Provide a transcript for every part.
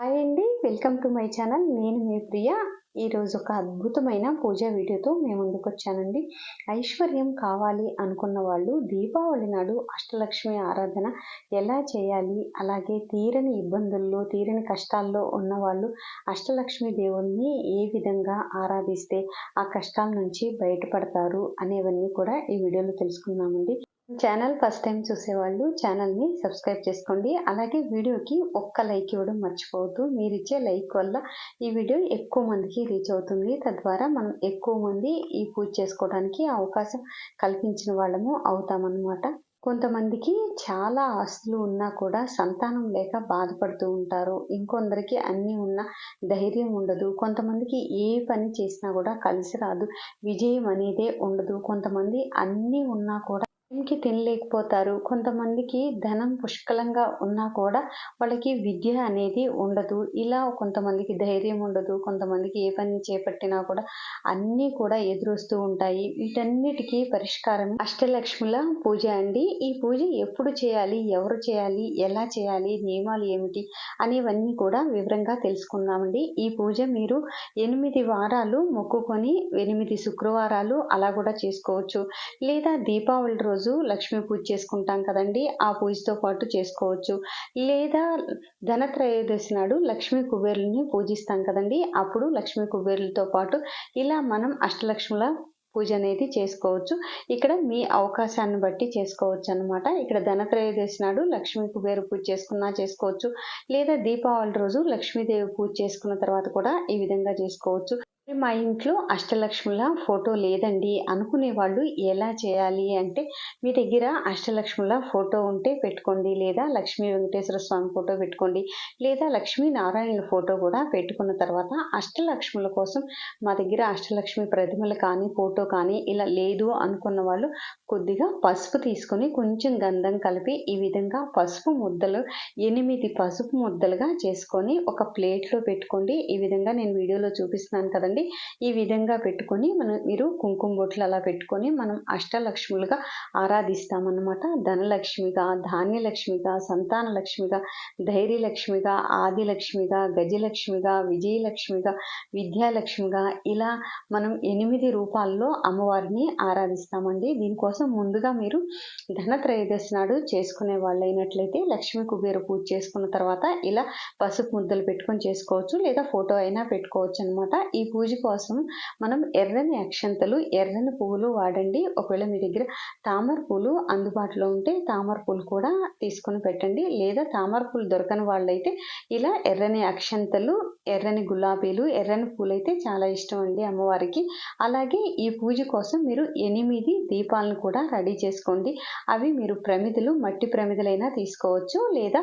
Hi అండి welcome to my channel నేను మీ ప్రియ. ఈరోజు ఒక అద్భుతమైన పూజా వీడియోతో మేము ముందుకు వచ్చానండి. ఐశ్వర్యం కావాలి అనుకున్న వాళ్ళు దీపావళి నాడు అష్టలక్ష్మి ఆరాధన ఎలా చేయాలి? అలాగే తీరని ఇబ్బందుల్లో తీరని కష్టాల్లో ఉన్నవాళ్ళు అష్టలక్ష్మి దేవుణ్ణి ఏ విధంగా ఆరాధిస్తే ఆ కష్టాల నుంచి బయటపడతారు అనేవన్నీ కూడా ఈ వీడియోలో తెలుసుకుందామండి. ఛానల్ ఫస్ట్ టైం చూసేవాళ్ళు ఛానల్ని సబ్స్క్రైబ్ చేసుకోండి. అలాగే వీడియోకి ఒక్క లైక్ ఇవ్వడం మర్చిపోవద్దు. మీరు ఇచ్చే లైక్ వల్ల ఈ వీడియో ఎక్కువ మందికి రీచ్ అవుతుంది. తద్వారా మనం ఎక్కువ మంది ఈ పూజ చేసుకోవడానికి అవకాశం కల్పించిన వాళ్ళము అవుతామన్నమాట. కొంతమందికి చాలా ఆస్తులు ఉన్నా కూడా సంతానం లేక బాధపడుతూ ఉంటారు. ఇంకొందరికి అన్నీ ఉన్న ధైర్యం ఉండదు. కొంతమందికి ఏ పని చేసినా కూడా కలిసి రాదు. విజయం అనేదే ఉండదు. కొంతమంది అన్నీ ఉన్నా కూడా టైంకి తినలేకపోతారు. కొంతమందికి ధనం పుష్కలంగా ఉన్నా కూడా వాళ్ళకి విద్య అనేది ఉండదు. ఇలా కొంతమందికి ధైర్యం ఉండదు. కొంతమందికి ఏ పని చేపట్టినా కూడా అన్నీ కూడా ఎదురొస్తూ ఉంటాయి. వీటన్నిటికీ పరిష్కారం అష్టలక్ష్ముల పూజ అండి. ఈ పూజ ఎప్పుడు చేయాలి? ఎవరు చేయాలి? ఎలా చేయాలి? నియమాలు ఏమిటి? అనేవన్నీ కూడా వివరంగా తెలుసుకుందామండి. ఈ పూజ మీరు ఎనిమిది వారాలు మొక్కుకొని ఎనిమిది శుక్రవారాలు అలా కూడా చేసుకోవచ్చు. లేదా దీపావళి రోజు రోజు లక్ష్మీ పూజ చేసుకుంటాం కదండి. ఆ పూజతో పాటు చేసుకోవచ్చు. లేదా ధనత్రయోదశి నాడు లక్ష్మీ కుబేరుల్ని పూజిస్తాం కదండి. అప్పుడు లక్ష్మీ కుబేరులతో పాటు ఇలా మనం అష్టలక్ష్ముల పూజ అనేది చేసుకోవచ్చు. ఇక్కడ మీ అవకాశాన్ని బట్టి చేసుకోవచ్చు అనమాట ఇక్కడ ధనత్రయోదశి నాడు లక్ష్మీ కుబేరు పూజ చేసుకున్నా చేసుకోవచ్చు. లేదా దీపావళి రోజు లక్ష్మీదేవి పూజ చేసుకున్న తర్వాత కూడా ఈ విధంగా చేసుకోవచ్చు. మా ఇంట్లో అష్టలక్ష్ముల ఫోటో లేదండి అనుకునే వాళ్ళు ఎలా చేయాలి అంటే మీ దగ్గర అష్టలక్ష్ముల ఫోటో ఉంటే పెట్టుకోండి లేదా లక్ష్మీ వెంకటేశ్వర స్వామి ఫోటో పెట్టుకోండి లేదా లక్ష్మీ నారాయణుల ఫోటో కూడా పెట్టుకున్న తర్వాత అష్టలక్ష్ముల కోసం మా దగ్గర అష్టలక్ష్మి ప్రతిమలు కానీ ఫోటో కానీ ఇలా లేదు అనుకున్న వాళ్ళు కొద్దిగా పసుపు తీసుకొని కొంచెం గంధం కలిపి ఈ విధంగా పసుపు ముద్దలు ఎనిమిది పసుపు ముద్దలుగా చేసుకొని ఒక ప్లేట్లో పెట్టుకోండి. ఈ విధంగా నేను వీడియోలో చూపిస్తున్నాను కదండి. ఈ విధంగా పెట్టుకొని మనం మీరు కుంకుమ బొట్లు అలా పెట్టుకొని మనం అష్టలక్ష్ములుగా ఆరాధిస్తామన్నమాట. ధనలక్ష్మిగా ధాన్యలక్ష్మిగా సంతాన లక్ష్మిగా ధైర్యలక్ష్మిగా ఆదిలక్ష్మిగా గజలక్ష్మిగా విజయలక్ష్మిగా విద్యాలక్ష్మిగా ఇలా మనం ఎనిమిది రూపాల్లో అమ్మవారిని ఆరాధిస్తామండి. దీనికోసం ముందుగా మీరు ధనత్రయోదశి నాడు చేసుకునే వాళ్ళైనట్లయితే లక్ష్మీ కుబేర పూజ చేసుకున్న తర్వాత ఇలా పసుపు ముద్దలు పెట్టుకొని చేసుకోవచ్చు లేదా ఫోటో అయినా పెట్టుకోవచ్చు అనమాట ఈ పూజ పూజ కోసం మనం ఎర్రని అక్షంతలు ఎర్రని పువ్వులు వాడండి. ఒకవేళ మీ దగ్గర తామర పూలు అందుబాటులో ఉంటే తామర పూలు కూడా తీసుకొని పెట్టండి. లేదా తామర పూలు దొరకని వాళ్ళైతే ఇలా ఎర్రని అక్షంతలు ఎర్రని గులాబీలు ఎర్రని పూలు అయితే చాలా ఇష్టం అండి అమ్మవారికి. అలాగే ఈ పూజ కోసం మీరు ఎనిమిది దీపాలను కూడా రెడీ చేసుకోండి. అవి మీరు ప్రమిదలు మట్టి ప్రమిదలైనా తీసుకోవచ్చు. లేదా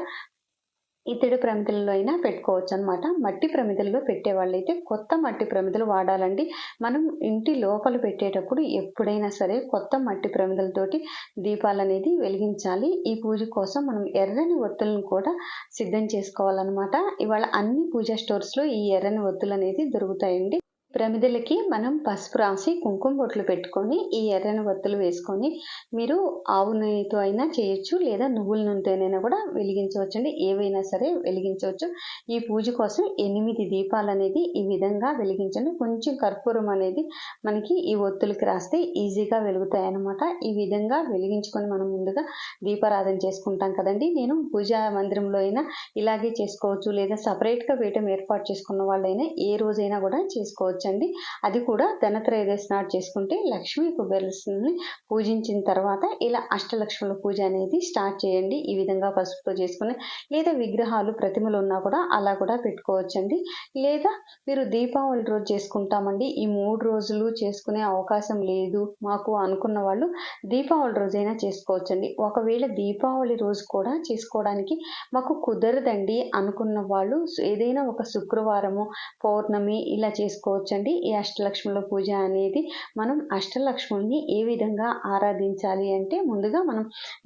ఇతడి ప్రమిదల్లో అయినా పెట్టుకోవచ్చు అనమాట మట్టి ప్రమిదల్లో పెట్టేవాళ్ళైతే కొత్త మట్టి ప్రమిదలు వాడాలండి. మనం ఇంటి లోపల పెట్టేటప్పుడు ఎప్పుడైనా సరే కొత్త మట్టి ప్రమిదలతోటి దీపాలు అనేది వెలిగించాలి. ఈ పూజ కోసం మనం ఎర్రని ఒత్తులను కూడా సిద్ధం చేసుకోవాలన్నమాట. ఇవాళ అన్ని పూజా స్టోర్స్లో ఈ ఎర్రని ఒత్తులు అనేది దొరుకుతాయండి. ప్రమిదలకి మనం పసుపు రాసి కుంకుమ బొట్లు పెట్టుకొని ఈ ఎర్రని వత్తులు వేసుకొని మీరు ఆవు నెయ్యితో అయినా చేయొచ్చు లేదా నువ్వుల నూనెతోనైనా కూడా వెలిగించవచ్చు అండి ఏవైనా సరే వెలిగించవచ్చు. ఈ పూజ కోసం ఎనిమిది దీపాలు అనేది ఈ విధంగా వెలిగించండి. కొంచెం కర్పూరం అనేది మనకి ఈ ఒత్తులకి రాస్తే ఈజీగా వెలుగుతాయి అన్నమాట ఈ విధంగా వెలిగించుకొని మనం ముందుగా దీపారాధన చేసుకుంటాం కదండి. నేను పూజా మందిరంలో అయినా ఇలాగే చేసుకోవచ్చు లేదా సపరేట్గా వేయటం ఏర్పాటు చేసుకున్న వాళ్ళైనా ఏ రోజైనా కూడా చేసుకోవచ్చు. చేసుకోవచ్చండి. అది కూడా ధనత్రయోదశి నాడు చేసుకుంటే లక్ష్మీ కుబేరుని పూజించిన తర్వాత ఇలా అష్టలక్ష్ముల పూజ అనేది స్టార్ట్ చేయండి. ఈ విధంగా పసుపుతో చేసుకుని లేదా విగ్రహాలు ప్రతిమలు ఉన్నా కూడా అలా కూడా పెట్టుకోవచ్చండి. లేదా మీరు దీపావళి రోజు చేసుకుంటామండి. ఈ మూడు రోజులు చేసుకునే అవకాశం లేదు. మాకు అనుకున్న వాళ్ళు దీపావళి రోజైనా చేసుకోవచ్చండి. ఒకవేళ దీపావళి రోజు కూడా చేసుకోవడానికి మాకు కుదరదండి అనుకున్న వాళ్ళు ఏదైనా ఒక శుక్రవారము పౌర్ణమి ఇలా చేసుకోవచ్చు చేసుకోవచ్చండి ఈ అష్టలక్ష్ముల పూజ అనేది మనం అష్టలక్ష్ముల్ని ఏ విధంగా ఆరాధించాలి అంటే ముందుగా మనం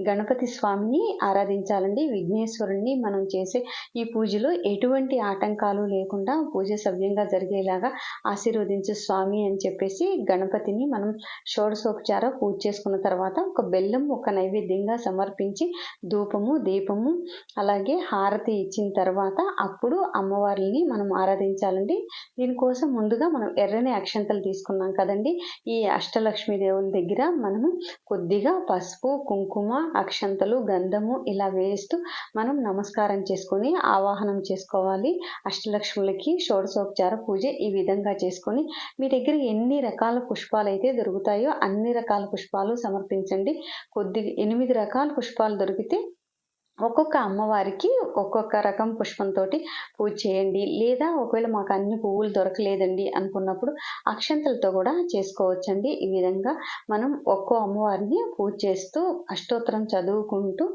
గణపతి స్వామిని ఆరాధించాలండి. విఘ్నేశ్వరుణ్ణి మనం చేసే ఈ పూజలో ఎటువంటి ఆటంకాలు లేకుండా పూజ సవ్యంగా జరిగేలాగా ఆశీర్వదించు స్వామి అని చెప్పేసి గణపతిని మనం షోడశోపచార పూజ చేసుకున్న తర్వాత ఒక బెల్లం ఒక నైవేద్యంగా సమర్పించి ధూపము దీపము అలాగే హారతి ఇచ్చిన తర్వాత అప్పుడు అమ్మవారిని మనం ఆరాధించాలండి. దీనికోసం ముందుగా మనం ఎర్రని అక్షంతలు తీసుకున్నాం కదండి. ఈ అష్టలక్ష్మి దేవుని దగ్గర మనము కొద్దిగా పసుపు కుంకుమ అక్షంతలు గంధము ఇలా వేస్తూ మనం నమస్కారం చేసుకొని ఆవాహనం చేసుకోవాలి. అష్టలక్ష్ములకి షోడశోపచార పూజ ఈ విధంగా చేసుకొని మీ దగ్గర ఎన్ని రకాల పుష్పాలు అయితే దొరుకుతాయో అన్ని రకాల పుష్పాలు సమర్పించండి. కొద్ది ఎనిమిది రకాల పుష్పాలు దొరికితే ఒక్కొక్క అమ్మవారికి ఒక్కొక్క రకం పుష్పంతో పూజ చేయండి. లేదా ఒకవేళ మాకు అన్ని పువ్వులు దొరకలేదండి అనుకున్నప్పుడు అక్షంతలతో కూడా చేసుకోవచ్చండి. ఈ విధంగా మనం ఒక్కో అమ్మవారిని పూజ చేస్తూ అష్టోత్తరం చదువుకుంటూ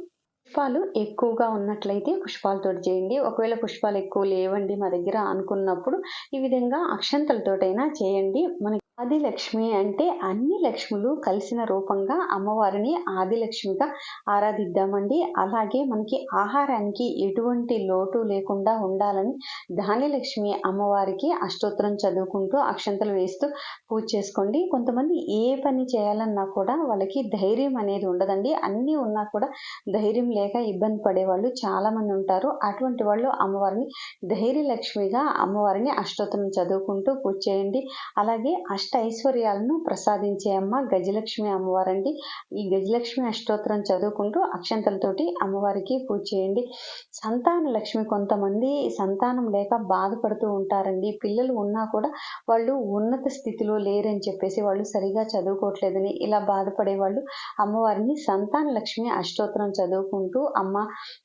పుష్పాలు ఎక్కువగా ఉన్నట్లయితే పుష్పాలతో చేయండి. ఒకవేళ పుష్పాలు ఎక్కువ లేవండి మా దగ్గర అనుకున్నప్పుడు ఈ విధంగా అక్షంతలతోటైనా చేయండి. మనకి ఆదిలక్ష్మి అంటే అన్ని లక్ష్ములు కలిసిన రూపంగా అమ్మవారిని ఆదిలక్ష్మిగా ఆరాధిద్దామండి. అలాగే మనకి ఆహారానికి ఎటువంటి లోటు లేకుండా ఉండాలని ధాన్యలక్ష్మి అమ్మవారికి అష్టోత్తరం చదువుకుంటూ అక్షంతలు వేస్తూ పూజ చేసుకోండి. కొంతమంది ఏ పని చేయాలన్నా కూడా వాళ్ళకి ధైర్యం అనేది ఉండదండి. అన్నీ ఉన్నా కూడా ధైర్యం లేక ఇబ్బంది పడేవాళ్ళు చాలామంది ఉంటారు. అటువంటి వాళ్ళు అమ్మవారిని ధైర్యలక్ష్మిగా అమ్మవారిని అష్టోత్తరం చదువుకుంటూ పూజ చేయండి. అలాగే అష్ట ఐశ్వర్యాలను ప్రసాదించే అమ్మ గజలక్ష్మి అమ్మవారండి. ఈ గజలక్ష్మి అష్టోత్తరం చదువుకుంటూ అక్షంతలతోటి అమ్మవారికి పూజ చేయండి. సంతాన లక్ష్మి కొంతమంది సంతానం లేక బాధపడుతూ ఉంటారండి. పిల్లలు ఉన్నా కూడా వాళ్ళు ఉన్నత స్థితిలో లేరని చెప్పేసి వాళ్ళు సరిగా చదువుకోవట్లేదని ఇలా బాధపడే వాళ్ళు అమ్మవారిని సంతాన లక్ష్మి అష్టోత్తరం చదువుకుంటూ అమ్మ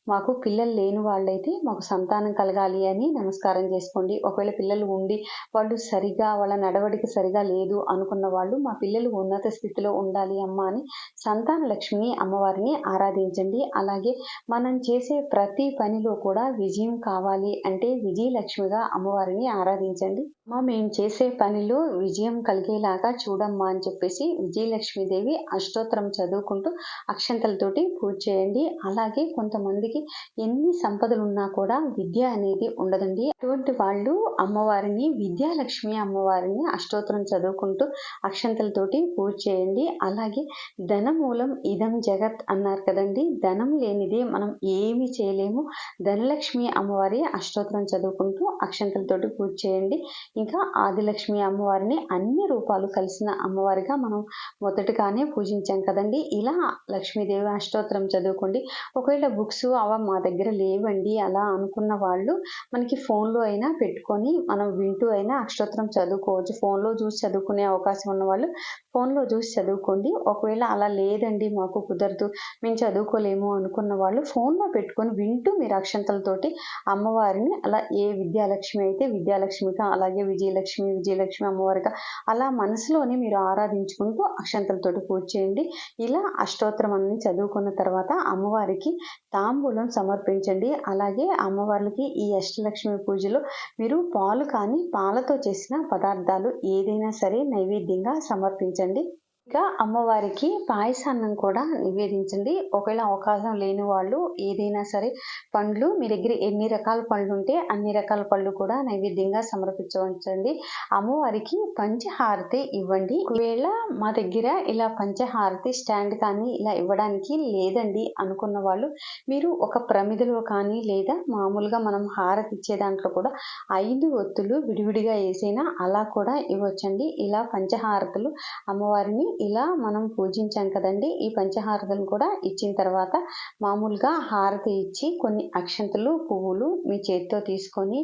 మాకు పిల్లలు లేని వాళ్ళైతే మాకు సంతానం కలగాలి అని నమస్కారం చేసుకోండి. ఒకవేళ పిల్లలు ఉండి వాళ్ళు సరిగా వాళ్ళ నడవడికి సరిగా లేదు లేదు అనుకున్న వాళ్ళు మా పిల్లలు ఉన్నత స్థితిలో ఉండాలి అమ్మ అని సంతాన లక్ష్మిని అమ్మవారిని ఆరాధించండి. అలాగే మనం చేసే ప్రతి పనిలో కూడా విజయం కావాలి అంటే విజయలక్ష్మిగా అమ్మవారిని ఆరాధించండి. అమ్మ మేము చేసే పనిలో విజయం కలిగేలాగా చూడమ్మా అని చెప్పేసి విజయలక్ష్మీదేవి అష్టోత్తరం చదువుకుంటూ అక్షంతలతోటి పూజ చేయండి. అలాగే కొంతమందికి ఎన్ని సంపదలు ఉన్నా కూడా విద్య అనేది ఉండదండి. అటువంటి వాళ్ళు అమ్మవారిని విద్యాలక్ష్మి అమ్మవారిని అష్టోత్తరం చదువుకుంటూ అక్షంతలతోటి పూజ చేయండి. అలాగే ధనమూలం ఇదం జగత్ అన్నారు కదండి. ధనం లేనిదే మనం ఏమి చేయలేము. ధనలక్ష్మి అమ్మవారి అష్టోత్తరం చదువుకుంటూ అక్షంతలతోటి పూజ చేయండి. ఇంకా ఆదిలక్ష్మి అమ్మవారిని అన్ని రూపాలు కలిసిన అమ్మవారిగా మనం మొదటగానే పూజించాం కదండి. ఇలా లక్ష్మీదేవి అష్టోత్తరం చదువుకోండి. ఒకవేళ బుక్స్ అవ మా దగ్గర లేవండి అలా అనుకున్న వాళ్ళు మనకి ఫోన్లో అయినా పెట్టుకొని మనం వింటూ అయినా అష్టోత్తరం చదువుకోవచ్చు. ఫోన్లో చూసి చదువుకునే అవకాశం ఉన్న వాళ్ళు ఫోన్లో చూసి చదువుకోండి. ఒకవేళ అలా లేదండి మాకు కుదరదు మేము చదువుకోలేము అనుకున్న వాళ్ళు ఫోన్లో పెట్టుకొని వింటూ మీరు అక్షంతలతోటి అమ్మవారిని అలా ఏ విద్యాలక్ష్మి అయితే విద్యాలక్ష్మిగా అలాగే విజయలక్ష్మి విజయలక్ష్మి అమ్మవారిగా అలా మనసులోనే మీరు ఆరాధించుకుంటూ అక్షంతలతోటి పూజ చేయండి. ఇలా అష్టోత్తరం అన్ని చదువుకున్న తర్వాత అమ్మవారికి తాంబూలం సమర్పించండి. అలాగే అమ్మవారికి ఈ అష్టలక్ష్మి పూజలో మీరు పాలు కానీ పాలతో చేసిన పదార్థాలు ఏదైనా సరే నైవేద్యంగా సమర్పించండి. ఇంకా అమ్మవారికి పాయసాన్నం కూడా నివేదించండి. ఒకవేళ అవకాశం లేని వాళ్ళు ఏదైనా సరే పండ్లు మీ దగ్గర ఎన్ని రకాల పండ్లు ఉంటే అన్ని రకాల పళ్ళు కూడా నైవేద్యంగా సమర్పించవచ్చండి. అమ్మవారికి పంచహారతి ఇవ్వండి. ఒకవేళ మా దగ్గర ఇలా పంచహారతి స్టాండ్ కానీ ఇలా ఇవ్వడానికి లేదండి అనుకున్న వాళ్ళు మీరు ఒక ప్రమిదలో కానీ లేదా మామూలుగా మనం హారతి ఇచ్చే దాంట్లో కూడా ఐదు ఒత్తులు విడివిడిగా వేసినా అలా కూడా ఇవ్వచ్చండి. ఇలా పంచహారతులు అమ్మవారిని ఇలా మనం పూజించాం కదండి. ఈ పంచహారతను కూడా ఇచ్చిన తర్వాత మామూలుగా హారతి ఇచ్చి కొన్ని అక్షంతలు పువ్వులు మీ చేతితో తీసుకొని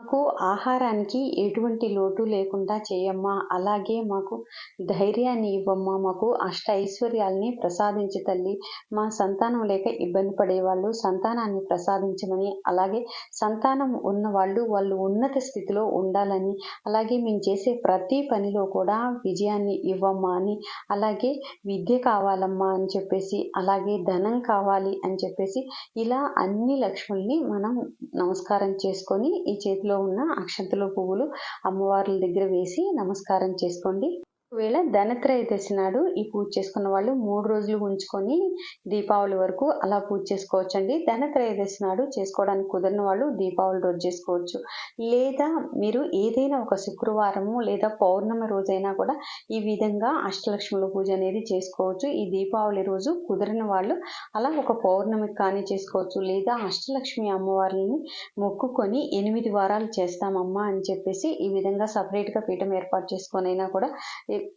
మాకు ఆహారానికి ఎటువంటి లోటు లేకుండా చేయమ్మా అలాగే మాకు ధైర్యాన్ని ఇవ్వమ్మా మాకు అష్ట ఐశ్వర్యాల్ని ప్రసాదించి తల్లి. మా సంతానం లేక ఇబ్బంది పడేవాళ్ళు సంతానాన్ని ప్రసాదించమని అలాగే సంతానం ఉన్న వాళ్ళు వాళ్ళు ఉన్నత స్థితిలో ఉండాలని అలాగే మేము చేసే ప్రతి పనిలో కూడా విజయాన్ని ఇవ్వమ్మా అని అలాగే విద్య కావాలమ్మా అని చెప్పేసి అలాగే ధనం కావాలి అని చెప్పేసి ఇలా అన్ని లక్ష్ముల్ని మనం నమస్కారం చేసుకొని ఈ చేతిలో చేతిలో ఉన్న అక్షంతలు పువ్వులు అమ్మవార్ల దగ్గర వేసి నమస్కారం చేసుకోండి. ఒకవేళ ధనత్రయోదశి నాడు ఈ పూజ చేసుకున్న వాళ్ళు మూడు రోజులు ఉంచుకొని దీపావళి వరకు అలా పూజ చేసుకోవచ్చు అండి ధనత్రయోదశి నాడు చేసుకోవడానికి కుదిరిన వాళ్ళు దీపావళి రోజు చేసుకోవచ్చు. లేదా మీరు ఏదైనా ఒక శుక్రవారము లేదా పౌర్ణమి రోజైనా కూడా ఈ విధంగా అష్టలక్ష్ముల పూజ అనేది చేసుకోవచ్చు. ఈ దీపావళి రోజు కుదిరిన వాళ్ళు అలా ఒక పౌర్ణమికి కానీ చేసుకోవచ్చు. లేదా అష్టలక్ష్మి అమ్మవారిని మొక్కుకొని ఎనిమిది వారాలు చేస్తామమ్మా అని చెప్పేసి ఈ విధంగా సపరేట్గా పీఠం ఏర్పాటు చేసుకొని అయినా కూడా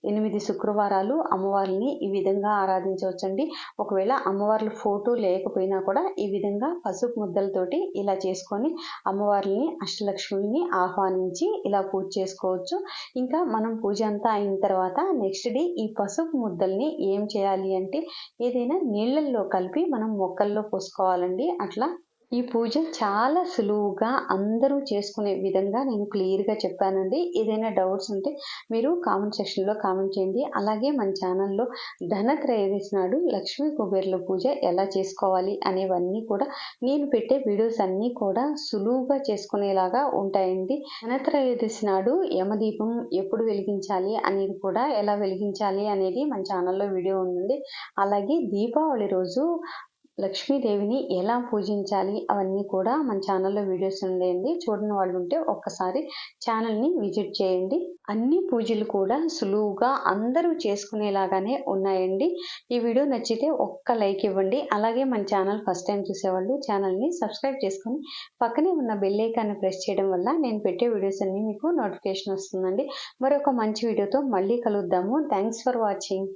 ఎనిమిది శుక్రవారాలు అమ్మవారిని ఈ విధంగా ఆరాధించవచ్చండి. ఒకవేళ అమ్మవార్ల ఫోటో లేకపోయినా కూడా ఈ విధంగా పసుపు ముద్దలతోటి ఇలా చేసుకొని అమ్మవారిని అష్టలక్ష్మిని ఆహ్వానించి ఇలా పూజ చేసుకోవచ్చు. ఇంకా మనం పూజ అంతా అయిన తర్వాత నెక్స్ట్ డే ఈ పసుపు ముద్దల్ని ఏం చేయాలి అంటే ఏదైనా నీళ్ళల్లో కలిపి మనం మొక్కల్లో పోసుకోవాలండి. అట్లా ఈ పూజ చాలా సులువుగా అందరూ చేసుకునే విధంగా నేను క్లియర్గా చెప్పానండి. ఏదైనా డౌట్స్ ఉంటే మీరు కామెంట్ సెక్షన్లో కామెంట్ చేయండి. అలాగే మన ఛానల్లో ధనత్రయోదశి నాడు లక్ష్మీ కుబేర్ల పూజ ఎలా చేసుకోవాలి అనేవన్నీ కూడా నేను పెట్టే వీడియోస్ అన్నీ కూడా సులువుగా చేసుకునేలాగా ఉంటాయండి. ధనత్రయోదశి నాడు యమదీపం ఎప్పుడు వెలిగించాలి అనేది కూడా ఎలా వెలిగించాలి అనేది మన ఛానల్లో వీడియో ఉంది. అలాగే దీపావళి రోజు లక్ష్మీదేవిని ఎలా పూజించాలి అవన్నీ కూడా మన ఛానల్లో వీడియోస్ ఉన్నాయండి చూడని వాళ్ళు ఉంటే ఒక్కసారి ఛానల్ని విజిట్ చేయండి. అన్ని పూజలు కూడా సులువుగా అందరూ చేసుకునేలాగానే ఉన్నాయండి. ఈ వీడియో నచ్చితే ఒక్క లైక్ ఇవ్వండి. అలాగే మన ఛానల్ ఫస్ట్ టైం చూసేవాళ్ళు ఛానల్ని సబ్స్క్రైబ్ చేసుకొని పక్కనే ఉన్న బెల్ ఐకాన్ని ప్రెస్ చేయడం వల్ల నేను పెట్టే వీడియోస్ అన్నీ మీకు నోటిఫికేషన్ వస్తుందండి. మరొక మంచి వీడియోతో మళ్ళీ కలుద్దాము. Thanks for watching